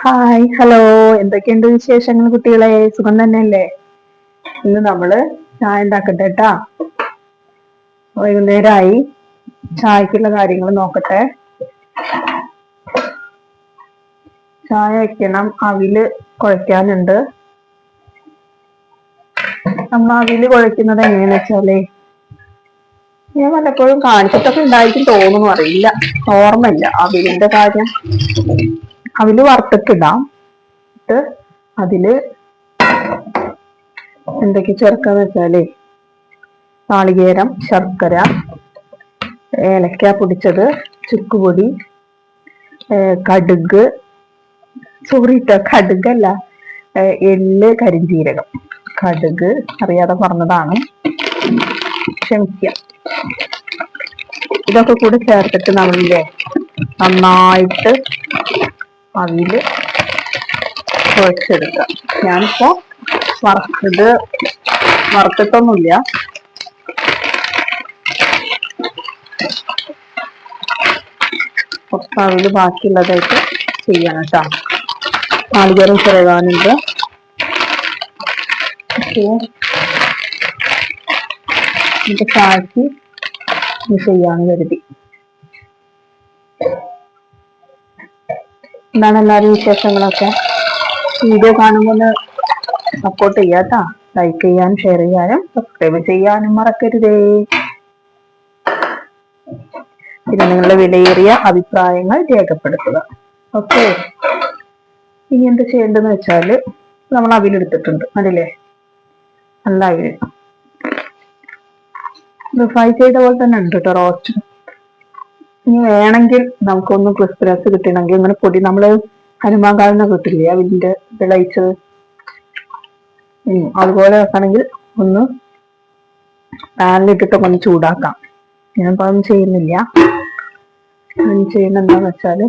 Hi hello എന്തൊക്കെയുണ്ട് വിശേഷങ്ങൾ കുട്ടികളെ? സുഖം തന്നെയല്ലേ? ഇന്ന് നമ്മൾ ചായ ഉണ്ടാക്കട്ടെ കേട്ടാ വൈകുന്നേരമായി ചായക്കുള്ള കാര്യങ്ങൾ നോക്കട്ടെ. ചായ വയ്ക്കണം അവിൽ കുഴയ്ക്കാനുണ്ട്. നമ്മൾ അവിൽ കുഴക്കുന്നത് എങ്ങനെയാന്ന് വെച്ചാലേ ഞാൻ വല്ലപ്പോഴും കാണിച്ചിട്ടൊക്കെ ഉണ്ടായിരിക്കും തോന്നുന്നു. അറിയില്ല. ഓർമ്മയില്ല. അവിലിന്റെ കാര്യം. അവിൽ വറുത്തിട്ടിടാം എന്നിട്ട് അതിൽ എന്തൊക്കെ ചേർക്കാന്ന് വെച്ചാലേ നാളികേരം ശർക്കര ഏലക്ക പൊടിച്ചത് ചുക്കുപൊടി കടുക് സോറി ട്ടോ കടുകല്ല എള്ള് കരിഞ്ജീരകം കടുക് അറിയാതെ പറഞ്ഞതാണ്. ക്ഷമിക്കുക ഇതൊക്കെ കൂടി ചേർത്തിട്ട് നമ്മളില്ലേ നന്നായിട്ട് അവിൽ കുഴച്ചെടുക്കുക ഞാനിപ്പോ വറുത്തത് വറുത്തിട്ടൊന്നുമില്ല. കുറച്ച് അവിൽ ബാക്കിയുള്ളതായിട്ട് ചെയ്യണം കേട്ടോ. നാളികേരം ചെറുകാനുണ്ട് കാച്ചി ഇത് ചെയ്യാന്ന് കരുതി. എന്താണ് എല്ലാവരും വിശേഷങ്ങളൊക്കെ? വീഡിയോ കാണുമ്പോൾ സപ്പോർട്ട് ചെയ്യാട്ടാ ലൈക്ക് ചെയ്യാനും ഷെയർ ചെയ്യാനും സബ്സ്ക്രൈബ് ചെയ്യാനും മറക്കരുതേ. പിന്നെ നിങ്ങളുടെ വിലയേറിയ അഭിപ്രായങ്ങൾ രേഖപ്പെടുത്തുക. ഓക്കെ ഇനി എന്ത് ചെയ്യേണ്ടതെന്ന് വെച്ചാൽ നമ്മൾ അവിലെടുത്തിട്ടുണ്ട് അതില്ലേ നല്ല അവിൽ. ഇത് ഫ്രൈ ചെയ്ത പോലെ തന്നെ ഉണ്ട് കേട്ടോ റോസ്റ്റ് ഇനി വേണമെങ്കിൽ നമുക്കൊന്ന് ക്രിസ്പിനെസ് കിട്ടണമെങ്കിൽ ഇങ്ങനെ പൊടി നമ്മൾ ഹനുമാൻ കാലിന് കിട്ടില്ലേ? അതിന്റെ വിളയിച്ചത് അതുപോലെ വെക്കണമെങ്കിൽ ഒന്ന് പാനിലിട്ടിട്ടൊക്കെ ഒന്ന് ചൂടാക്കാം. ഞാനിപ്പോ അതൊന്നും ചെയ്യുന്നില്ല. ഞാൻ ചെയ്യുന്ന എന്താന്ന് വെച്ചാൽ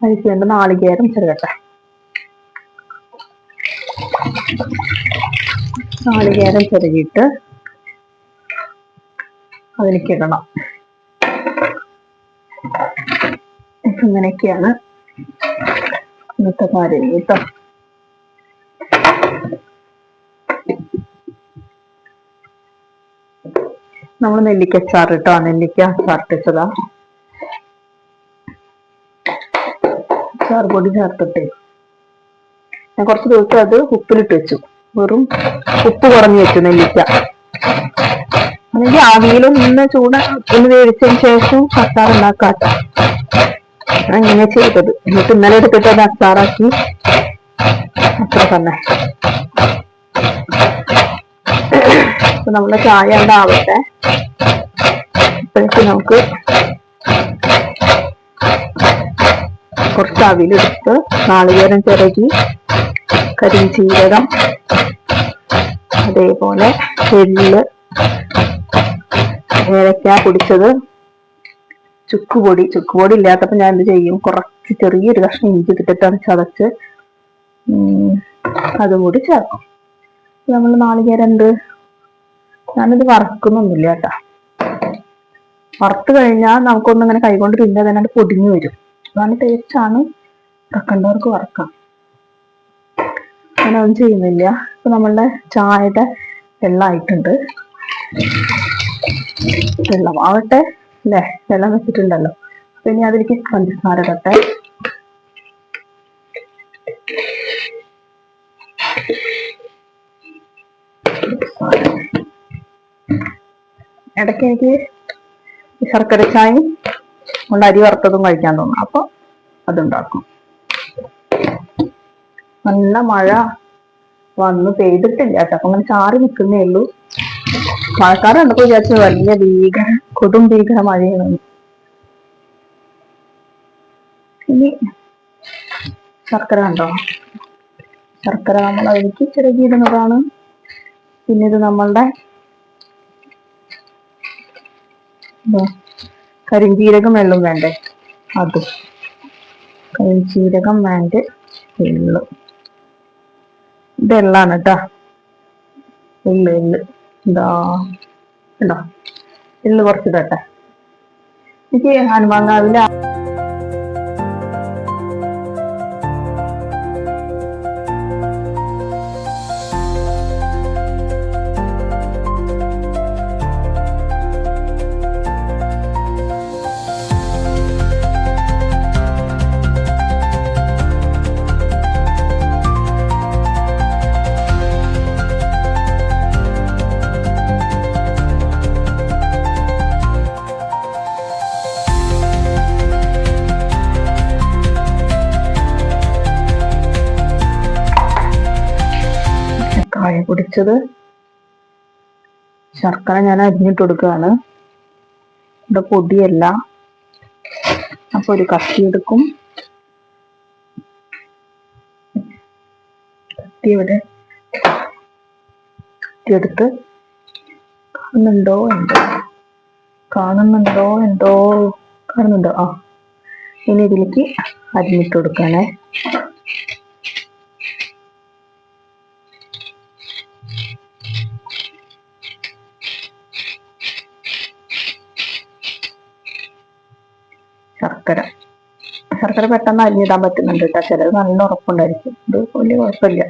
അതിൽ വേണ്ട നാളികേരം ചെറുകട്ടെ നാളികേരം ചെറുകിയിട്ട് അതിലേക്ക് ഇടണം. ഇപ്പൊ ഇങ്ങനെയൊക്കെയാണ് ഇന്നത്തെ കാര്യം കേട്ടോ. നമ്മൾ നെല്ലിക്ക അച്ചാർ കേട്ടോ നെല്ലിക്ക അച്ചാർ ഇട്ടതാ അച്ചാർ പൊടി ചേർത്തിട്ടേ ഞാൻ കുറച്ച് ദിവസം അത് ഉപ്പിലിട്ട് വെച്ചു. വെറും ഉപ്പ് കുറഞ്ഞു വെച്ചു നെല്ലിക്ക. അല്ലെങ്കിൽ ആവിയിലും നിന്ന് ചൂട് ഒന്ന് വേവിച്ചതിന് ശേഷം അച്ചാർ ഉണ്ടാക്കാം അങ്ങനെ ചെയ്തത്. എന്നിട്ട് ഇന്നലെ എടുത്തിട്ട് അത് അച്ചാറാക്കി. അത്ര തന്നെ. നമ്മളെ ചായ ഉണ്ടാവട്ടെ ഇപ്പോഴത്തെ നമുക്ക് കുറച്ച് അവിലെടുത്ത് നാളികേരം ചിരകി കരിഞ്ചീരകം അതേപോലെ എള്ള് ഏലക്ക പൊടിച്ചത്. ചുക്കുപൊടി. ചുക്കുപൊടി ഇല്ലാത്തപ്പോ ഞാൻ എന്ത് ചെയ്യും? കുറച്ച് ചെറിയൊരു കഷ്ണം ഇഞ്ചി ഇട്ടിട്ടാണ് ചതച്ച് അതും കൂടി ചേർക്കും. നമ്മൾ നാളികേരം എന്ത്? ഞാനിത് വറക്കുന്നൊന്നുമില്ല കേട്ടാ. വറുത്ത് കഴിഞ്ഞാൽ നമുക്കൊന്നും ഇങ്ങനെ കൈകൊണ്ട് പിന്നെ തന്നെ പൊടിഞ്ഞു വരും. അതാണ് ടേസ്റ്റാണ്. വറക്കേണ്ടവർക്ക് വറക്കാം. അങ്ങനെ ഒന്നും ചെയ്യുന്നില്ല. ഇപ്പൊ നമ്മളുടെ ചായയുടെ വെള്ളമായിട്ടുണ്ട്. വെള്ളം. ആവട്ടെ. അല്ലേ വെള്ളം വെച്ചിട്ടുണ്ടല്ലോ. അപ്പൊ ഇനി അതിലേക്ക് പഞ്ചസാര തട്ടെ ഇടയ്ക്ക് എനിക്ക് ശർക്കര ചായയും കൊണ്ട് അരി വറുത്തതും കഴിക്കാൻ തോന്നും അപ്പൊ അതുണ്ടാക്കും. നല്ല മഴ വന്ന് പെയ്തിട്ടില്ല കേട്ടോ. അപ്പൊ അങ്ങനെ ചാറി നിൽക്കുന്നേ ഉള്ളൂ. മഴക്കാലം കണ്ടപ്പോ വിചാരിച്ചു വലിയ ഭീകര കൊടും ഭീകര മഴയാണ്. ഇനി ശർക്കര കണ്ടോ? ശർക്കര നമ്മൾ അതിലേക്ക് ചിരകിയിടുന്നതാണ്. പിന്നെ ഇത് നമ്മളുടെ കരിഞ്ചീരകം വെള്ളം വേണ്ടേ? അതും. കരിഞ്ചീരകം വേണ്ട? വെള്ളം. ഇത് എള്ളാണ് കേട്ടാ. എള്ള് എള്ള് എന്താ ഉണ്ടോ ഇന്ന് കുറച്ച് തട്ടെ എനിക്ക് ഹനുമാങ്കാവിലെ പൊടിച്ചത് ശർക്കര ഞാൻ അരിഞ്ഞിട്ട് കൊടുക്കുകയാണ്. ഇവിടെ പൊടിയല്ല. അപ്പൊ ഒരു കത്തി എടുക്കും. കത്തി ഇവിടെ കത്തിയെടുത്ത് കാണുന്നുണ്ടോ എന്തോ? കാണുന്നുണ്ടോ എന്തോ? കാണുന്നുണ്ടോ? ആ. ഇനി ഇതിലേക്ക് അരിഞ്ഞിട്ട് കൊടുക്കണേ ശർക്കര. ശർക്കര പെട്ടെന്ന് അരിഞ്ഞിടാൻ പറ്റുന്നുണ്ട് കേട്ടോ ചിലത് നല്ല ഉറപ്പുണ്ടായിരിക്കും. ഇത് വലിയ കുഴപ്പമില്ല.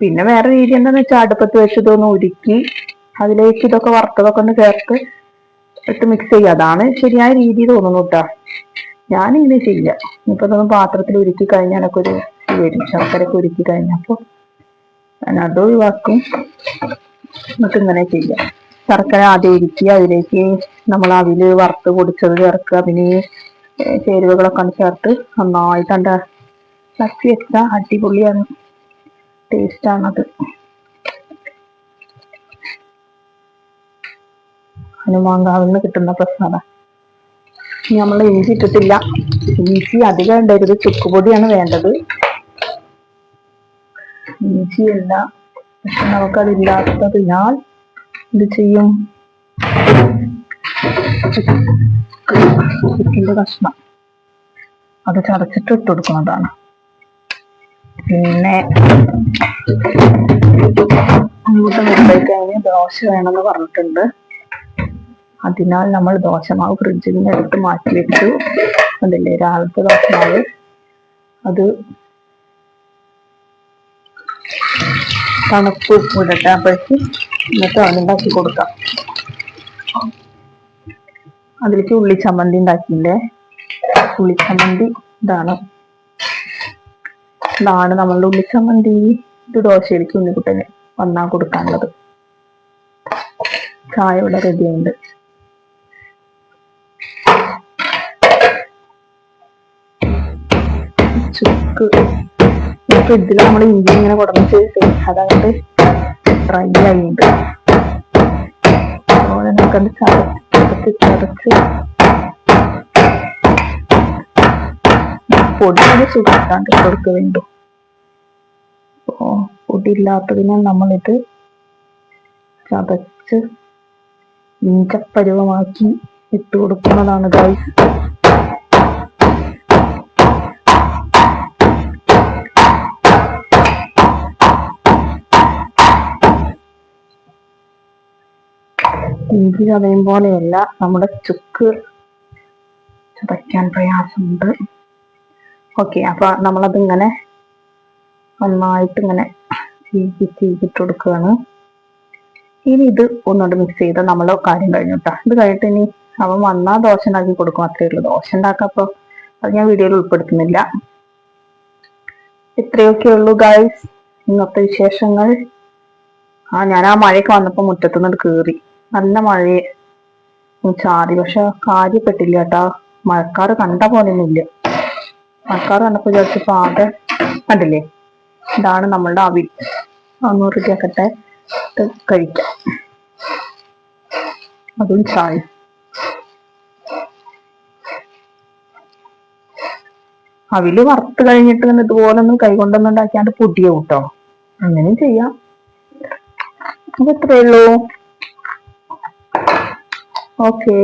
പിന്നെ വേറെ രീതി എന്താന്ന് വെച്ചാൽ അടുപ്പത്ത് വെച്ചതൊന്ന് ഉരുക്കി അതിലേക്ക് ഇതൊക്കെ വറുത്തതൊക്കെ ഒന്ന് ചേർത്ത് ഇട്ട് മിക്സ് ചെയ്യുക. അതാണ് ശരിയായ രീതി തോന്നുന്നു കേട്ടോ ഞാനിങ്ങനെ ചെയ്യില്ല ഇപ്പൊ ഇതൊന്ന് പാത്രത്തിൽ ഉരുക്കി കഴിഞ്ഞാലൊക്കെ ഒരു വരും. ശർക്കരയൊക്കെ ഉരുക്കി കഴിഞ്ഞപ്പോൾ ഞാൻ അത് ഒഴിവാക്കും. എന്നിട്ട് ഇങ്ങനെ ചെയ്യാം. ശർക്കര ആദ്യം ഉരുക്കി അതിലേക്ക് നമ്മൾ അവിൽ വറുത്ത് പൊടിച്ചത് ചേർക്കുക. പിന്നെ ചേരുവകളൊക്കെ ചേർത്ത് നന്നായിട്ട് എന്റെ ഇളക്കി വെച്ചാൽ അടിപൊളിയാണ് ടേസ്റ്റ് ആണത് ഹനുമാങ്കാവിൽ നിന്ന് കിട്ടുന്ന പ്രസാദം. നമ്മൾ ഇഞ്ചി ഇട്ടിട്ടില്ല. ഇഞ്ചി അധികം ഉണ്ടായത് ചുക്കുപൊടിയാണ് വേണ്ടത്. ഇഞ്ചിയല്ല പക്ഷെ നമുക്കതില്ലാത്തതിനാൽ എന്ത് ചെയ്യും. ചിക്കന്റെ കഷ്ണം. അത് ചതച്ചിട്ട് ഇട്ട് കൊടുക്കുന്നതാണ്. പിന്നെ ദോശ വേണമെന്ന് പറഞ്ഞിട്ടുണ്ട്. അതിനാൽ നമ്മൾ ദോശമാവ് ഫ്രിഡ്ജിൽ നിന്ന് എടുത്ത് മാറ്റി വെച്ചു. അതില്ലേ രാവിലത്തെ ദോശമാവ്. അത് തണുപ്പ് ഇടട്ടെ അപ്പോഴേക്ക് എന്നിട്ട് അവനുണ്ടാക്കി കൊടുക്കാം. അതിലേക്ക് ഉള്ളി ചമ്മന്തി ഉണ്ടാക്കിയില്ലേ ഉള്ളി ചമ്മന്തി ഇതാണ്. ഇതാണ് നമ്മളുടെ ഉള്ളി ചമ്മന്തി. ഇത് ദോശയിലേക്ക് ഉണ്ണിക്കുട്ടന് വന്നാ കൊടുക്കാനുള്ളത്. ചായ ഇവിടെ റെഡി ഉണ്ട് ചുക്ക്. ഫ്രിഡ്ജിൽ നമ്മൾ ഇഞ്ചി ഇങ്ങനെ കൊടുന്നിട്ട് അതങ്ങോട്ട് ഡ്രൈ ആയിട്ടുണ്ട് അതുപോലെ നമുക്കത് ചതച്ച് ചതച്ച് പൊടി ചുരുക്കാണ്ട് കൊടുക്കുന്നുണ്ട് അപ്പോ പൊടി ഇല്ലാത്തതിനാൽ നമ്മളിത് ചതച്ച് ഇഞ്ചപ്പരുവമാക്കി ഇട്ട് കൊടുക്കുന്നതാണ് ഗൈസ് ഇഞ്ചി ചതയും പോലെയല്ല നമ്മുടെ ചുക്ക് ചതയ്ക്കാൻ പ്രയാസമുണ്ട്. ഓക്കെ അപ്പൊ നമ്മളത് ഇങ്ങനെ നന്നായിട്ട് ഇങ്ങനെ ചീകി ചീകിട്ട് കൊടുക്കുകയാണ് ഇനി ഇത് ഒന്നുകൊണ്ട് മിക്സ് ചെയ്ത് നമ്മളെ കാര്യം കഴിഞ്ഞു കേട്ടോ ഇത് കഴിഞ്ഞിട്ട് ഇനി അവൻ വന്നാ ദോശ ഉണ്ടാക്കി കൊടുക്കും അത്രേ ഉള്ളൂ. ദോശ ഉണ്ടാക്കപ്പോ അത് ഞാൻ വീഡിയോയിൽ ഉൾപ്പെടുത്തുന്നില്ല. ഇത്രയൊക്കെ ഉള്ളൂ ഗൈസ് ഇന്നത്തെ വിശേഷങ്ങൾ. ആ ഞാൻ ആ മഴയൊക്കെ വന്നപ്പോ മുറ്റത്തുനിന്ന് കേറി. നല്ല മഴയെ ചാറി. പക്ഷെ കാര്യപ്പെട്ടില്ല കേട്ടാ. മഴക്കാറ് കണ്ട പോലെയൊന്നുമില്ല. മഴക്കാറ് കണ്ടപ്പോ വിചാരിച്ചപ്പോ ആകെ കണ്ടില്ലേ? ഇതാണ് നമ്മളുടെ അവിൽ. അന്നൂറ് റെഡിയാക്കട്ടെ ഇത് കഴിക്കാം. അതും ചായ. അവിൽ വറുത്ത് കഴിഞ്ഞിട്ട് ഇങ്ങനെ ഇതുപോലെ ഒന്ന് കൈകൊണ്ടൊന്നും ഉണ്ടാക്കിയാണ്ട് പൊടിയാവും കേട്ടോ. അങ്ങനെയും ചെയ്യാം. അപ്പൊ ഉള്ളൂ? ഓക്കേ